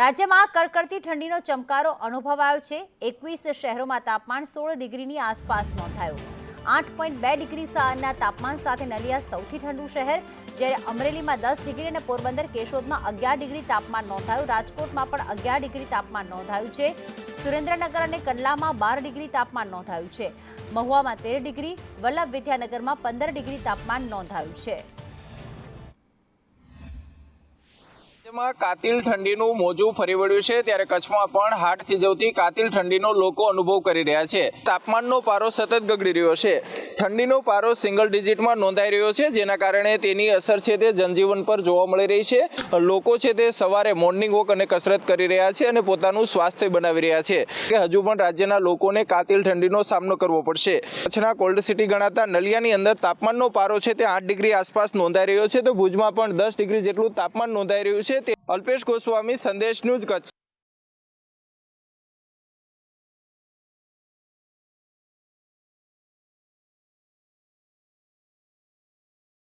રાજ્યમાં કડકડતી ઠંડીનો ચમકારો અનુભવાયો છે. એકવીસ શહેરોમાં તાપમાન સોળ ડિગ્રીની આસપાસ નોંધાયું. આઠ પોઈન્ટ બે ડિગ્રી સહારના તાપમાન સાથે નલિયા સૌથી ઠંડુ શહેર, જ્યારે અમરેલીમાં દસ ડિગ્રી અને પોરબંદર કેશોદમાં અગિયાર ડિગ્રી તાપમાન નોંધાયું. રાજકોટમાં પણ અગિયાર ડિગ્રી તાપમાન નોંધાયું છે. સુરેન્દ્રનગર અને કંડલામાં બાર ડિગ્રી તાપમાન નોંધાયું છે. મહુવામાં તેર ડિગ્રી, વલ્લભ વિદ્યાનગરમાં પંદર ડિગ્રી તાપમાન નોંધાયું છે. રાજ્યમાં કાતિલ ઠંડીનું મોજું ફરી વળ્યું છે, ત્યારે કચ્છમાં પણ હાટ થીજવતી કાતિલ ઠંડીનો લોકો અનુભવ કરી રહ્યા છે. તાપમાનનો પારો સતત ગગડી રહ્યો છે. ઠંડીનો પારો સિંગલ ડિજિટમાં નોંધાઈ રહ્યો છે, જેના કારણે તેની અસર છે તે જનજીવન પર જોવા મળી રહી છે. લોકો છે તે સવારે મોર્નિંગ વોક અને કસરત કરી રહ્યા છે અને પોતાનું સ્વાસ્થ્ય બનાવી રહ્યા છે. કે હજુ પણ રાજ્યના લોકોને કાતિલ ઠંડીનો સામનો કરવો પડશે. કચ્છના કોલ્ડ સિટી ગણાતા નલિયાની અંદર તાપમાનનો પારો છે તે આઠ ડિગ્રી આસપાસ નોંધાઈ રહ્યો છે. તો ભુજમાં પણ દસ ડિગ્રી જેટલું તાપમાન નોંધાઈ રહ્યું છે તે અલ્પેશ ગોસ્વામી સંદેશ ન્યૂઝ કચ્છ.